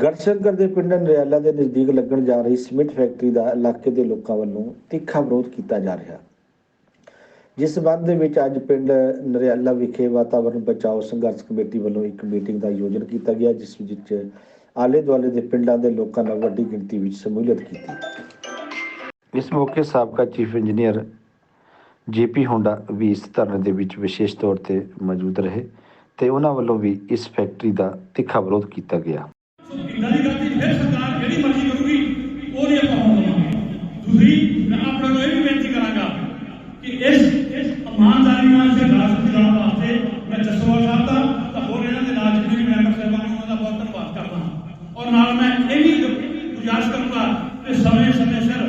ਗੜਸ਼ੰਕਰ ਦੇ ਪਿੰਡ ਨਰਿਆਲਾ ਦੇ ਨਜ਼ਦੀਕ ਲੱਗਣ ਜਾ ਰਹੀ ਸੀਮਿੰਟ ਫੈਕਟਰੀ ਦਾ ਇਲਾਕੇ ਦੇ ਲੋਕਾਂ ਵੱਲੋਂ ਤਿੱਖਾ ਵਿਰੋਧ ਕੀਤਾ ਜਾ ਰਿਹਾ। ਜਿਸ ਸੰਬੰਧ ਦੇ ਵਿੱਚ ਅੱਜ ਪਿੰਡ ਨਰਿਆਲਾ ਵਿਖੇ ਵਾਤਾਵਰਣ ਬਚਾਓ ਸੰਘਰਸ਼ ਕਮੇਟੀ ਵੱਲੋਂ ਇੱਕ ਮੀਟਿੰਗ ਦਾ ਆਯੋਜਨ ਕੀਤਾ ਗਿਆ, ਜਿਸ ਵਿੱਚ ਆਲੇ ਦੁਆਲੇ ਦੇ ਪਿੰਡਾਂ ਦੇ ਲੋਕਾਂ ਨੇ ਵੱਡੀ ਗਿਣਤੀ ਵਿੱਚ ਸ਼ਮੂਲੀਅਤ ਕੀਤੀ। ਇਸ ਮੌਕੇ ਸਾਬਕਾ ਚੀਫ ਇੰਜੀਨੀਅਰ ਜੇਪੀ ਹੋਂਡਾ ਵੀ ਇਸ ਧਰਨੇ ਦੇ ਵਿੱਚ ਵਿਸ਼ੇਸ਼ ਤੌਰ ਤੇ ਮੌਜੂਦ ਰਹੇ ਤੇ ਉਹਨਾਂ ਵੱਲੋਂ ਵੀ ਇਸ ਫੈਕਟਰੀ ਦਾ ਤਿੱਖਾ ਵਿਰੋਧ ਕੀਤਾ ਗਿਆ। ਇਦਾਂ ਦੀ ਗਲਤੀ ਫਿਰ ਸਰਕਾਰ ਜਿਹੜੀ ਮਰਜ਼ੀ ਕਰੂਗੀ, ਉਹਦੀ ਆਪਾਂ ਹੋਣ ਦੇਵਾਂਗੇ। ਦੂਸਰੀ ਮੈਂ ਆਪਣੇ ਨੂੰ ਇਹ ਵੀ ਬੇਨਤੀ ਕਰਾਂਗਾ ਕਿ ਇਸ ਇਸ ਇਮਾਨਦਾਰੀ ਨਾਲ ਸੰਘਰਸ਼ ਚਲਾਉਣ ਵਾਸਤੇ ਮੈਂ ਜਸਵਾਲ ਸਾਹਿਬ ਦਾ ਤਾਂ ਹੋਰ ਇਹਨਾਂ ਦੇ ਨਾਲ ਜਿੰਨੇ ਵੀ ਮੈਂਬਰ ਸਾਹਿਬਾਨ ਨੇ ਉਹਨਾਂ ਦਾ ਬਹੁਤ ਧੰਨਵਾਦ ਕਰਦਾ ਔਰ ਨਾਲ ਮੈਂ ਇਹ ਵੀ ਗੁਜ਼ਾਰਿਸ਼ ਕਰੂੰਗਾ ਕਿ ਸਮੇਂ ਸਮੇਂ ਸਿਰ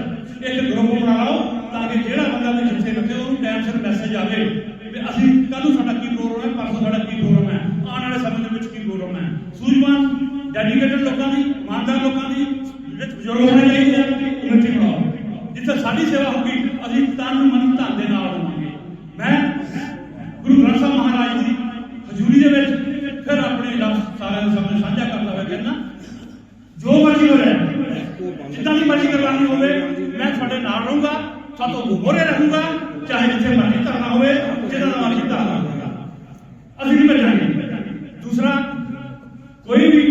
ਇੱਕ ਗਰੁੱਪ ਬਣਾ ਲਓ ਤਾਂ ਕਿ ਜਿਹੜਾ ਬੰਦਾ ਵੀ ਜਿੱਥੇ ਰੱਖੇ ਉਹਨੂੰ ਟਾਈਮ ਸਿਰ ਮੈਸੇਜ ਆਵੇ ਵੀ ਅਸੀਂ ਕੱਲ ਨੂੰ ਸਾਡਾ ਕੀ ਪ੍ਰੋਗਰਾਮ ਹੈ, ਪਰਸੋਂ ਸਾਡਾ ਕੀ ਪ੍ਰੋਗਰਾਮ ਹੈ, ਆਉਣ ਵਾਲੇ ਸਮੇਂ ਦੇ ਵਿੱਚ ਕੀ ਪ੍ਰੋਗਰਾਮ ਹੈ। ਸੂਝਵਾਨ ਡੈਡੀਕੇਟਡ ਲੋਕਾਂ ਦੀ, ਇਮਾਨਦਾਰ ਲੋਕਾਂ ਦੀ ਵਿੱਚ ਬਜ਼ੁਰਗ ਹੋਣੇ ਚਾਹੀਦੇ ਆ ਕਮੇਟੀ ਬਣਾਓ। ਜਿੱਥੇ ਸਾਡੀ ਸੇਵਾ ਹੋਊਗੀ, ਅਸੀਂ ਤਨ ਮਨ ਧਨ ਦੇ ਨਾਲ ਹੋਵਾਂਗੇ। ਮੈਂ ਗੁਰੂ ਗ੍ਰੰਥ ਸਾਹਿਬ ਮਹਾਰਾਜ ਦੀ ਹਜ਼ੂਰੀ ਦੇ ਵਿੱਚ ਫਿਰ ਆਪਣੇ ਲਫ਼ਜ਼ ਸਾਰਿਆਂ ਦੇ ਸਾਹਮਣੇ ਸਾਂਝਾ ਕਰਦਾ ਹੋਇਆ ਕਹਿੰਦਾ, ਜੋ ਮਰਜ਼ੀ ਹੋ ਰਿਹਾ ਜਿੱਦਾਂ ਦੀ ਮਰਜ਼ੀ ਕਰਵਾਉਣੀ ਹੋਵੇ, ਮੈਂ ਤੁਹਾਡੇ ਨਾਲ ਰਹੂੰਗਾ ਸਾਤੋਂ ਮੋਹਰੇ ਰਹੂੰਗਾ, ਚਾਹੇ ਜਿੱਥੇ ਮਰਜ਼ੀ ਧਰਨਾ ਹੋਵੇ ਜਿੱਦਾਂ ਦਾ ਮਰਜ਼ੀ ਧਰਨਾ ਹੋਵੇਗਾ ਅਸੀਂ ਨਹੀਂ ਭੱਜਾਂਗੇ ਦੂਸਰਾ ਕੋਈ ਵੀ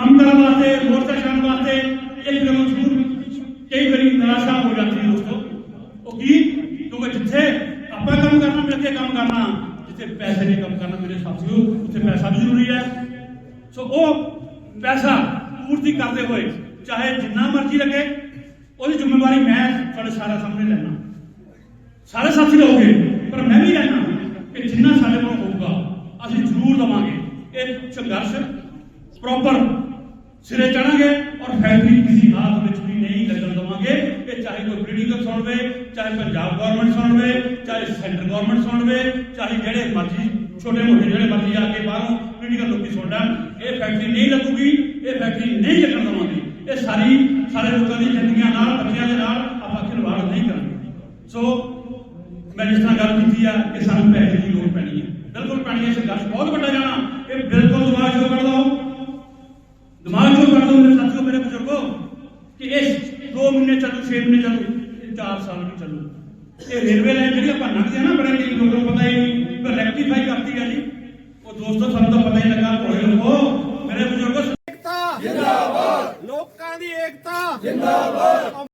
ਕੰਮ ਕਰਨ ਵਾਸਤੇ ਮੋਰਚਾ ਛੱਡਣ ਵਾਸਤੇ ਇੱਕ ਗੱਲੋਂ ਜ਼ਰੂਰ ਕਈ ਵਾਰੀ ਨਿਰਾਸ਼ਾ ਹੋ ਜਾਂਦੀ ਹੈ ਦੋਸਤੋ ਉਹ ਕੀ ਕਿਉਂਕਿ ਜਿੱਥੇ ਆਪਾਂ ਕੰਮ ਕਰਨਾ ਮਿਲ ਕੇ ਕੰਮ ਕਰਨਾ ਜਿੱਥੇ ਪੈਸੇ ਨੇ ਕੰਮ ਕਰਨਾ ਮੇਰੇ ਸਾਥੀਓ ਉੱਥੇ ਪੈਸਾ ਵੀ ਜ਼ਰੂਰੀ ਹੈ ਸੋ ਉਹ ਪੈਸਾ ਪੂਰਤੀ ਕਰਦੇ ਹੋਏ ਚਾਹੇ ਜਿੰਨਾ ਮਰਜ਼ੀ ਲੱਗੇ ਉਹਦੀ ਜ਼ਿੰਮੇਵਾਰੀ ਮੈਂ ਤੁਹਾਡੇ ਸਾਰਾ ਸਾਹਮਣੇ ਲੈਣਾ ਸਾਰੇ ਸਾਥੀ ਲਓਗੇ ਪਰ ਮੈਂ ਵੀ ਲੈਣਾ ਕਿ ਜਿੰਨਾ ਸਾਡੇ ਕੋਲ ਹੋਊਗਾ ਅਸੀਂ ਜ਼ਰੂਰ ਦਵਾਂਗੇ ਇਹ ਸੰਘਰਸ਼ ਪ੍ਰੋਪਰ ਸਿਰੇ ਚੜਾਂਗੇ ਔਰ ਫੈਕਟਰੀ ਕਿਸੇ ਹਾਲਤ ਵਿੱਚ ਵੀ ਨਹੀਂ ਲੱਗਣ ਦਵਾਂਗੇ ਕਿ ਚਾਹੇ ਕੋਈ ਪੋਲੀਟੀਕਲ ਸੁਣਵੇ ਚਾਹੇ ਪੰਜਾਬ ਗਵਰਨਮੈਂਟ ਸੁਣਵੇ ਚਾਹੇ ਸੈਂਟਰ ਗਵਰਨਮੈਂਟ ਸੁਣਵੇ ਚਾਹੇ ਜਿਹੜੇ ਮਰਜ਼ੀ ਛੋਟੇ ਮੋਟੇ ਜਿਹੜੇ ਮਰਜ਼ੀ ਆ ਕੇ ਬਾਹਰੋਂ ਪੋਲੀਟੀਕਲ ਲੋਕੀ ਸੁਣ ਲੈਣ, ਇਹ ਫੈਕਟਰੀ ਨਹੀਂ ਲੱਗੂਗੀ, ਇਹ ਫੈਕਟਰੀ ਨਹੀਂ ਲੱਗਣ ਦਵਾਂਗੇ। ਇਹ ਸਾਰੀ, ਸਾਰੇ ਲੋਕਾਂ ਦੀ ਜ਼ਿੰਦਗੀਆਂ ਨਾਲ, ਬੱਚਿਆਂ ਦੇ ਨਾਲ ਆਪਾਂ ਖਿਲਵਾੜ ਨਹੀਂ ਕਰਾਂਗੇ। ਸੋ ਮੈਂ ਜਿਸ ਤਰ੍ਹਾਂ ਗੱਲ ਕੀਤੀ ਆ ਕਿ ਸਾਨੂੰ ਪੈਸੇ ਦੀ ਲੋੜ ਪੈਣੀ ਹੈ। ਬਿਲਕੁਲ ਪੈਣੀ ਹੈ ਸੰਘਰਸ਼, ਬਹੁਤ ਵੱਡਾ ਜਾਣਾ। ਇਹ ਬਿਲਕੁਲ ਦਿਮਾਗ 2 ਮਹੀਨੇ ਚੱਲੂ 6 ਮਹੀਨੇ ਚੱਲੂ ਇਹ 4 ਸਾਲ ਵੀ ਚੱਲੂ। ਇਹ ਰੇਲਵੇ ਲਾਈਨ ਜਿਹੜੀ ਆਪਾਂ ਲੰਘਦੇ ਆ ਨਾ ਬੜੇ ਕਈ ਲੋਕਾਂ ਨੂੰ ਪਤਾ ਹੀ ਨਹੀਂ ਪਰ ਰੈਕਟੀਫਾਈ ਕਰਤੀ ਹੈ ਜੀ। ਉਹ ਦੋਸਤੋ ਸਾਨੂੰ ਤਾਂ ਪਤਾ ਹੀ ਲੱਗਾ ਭੋਲੇ ਲੋਕੋ ਮੇਰੇ ਬਜ਼ੁਰਗੋ ਏਕਤਾ ਜਿੰਦਾਬਾਦ। ਲੋਕਾਂ ਦੀ ਏਕਤਾ। ਜਿੰਦਾਬਾਦ।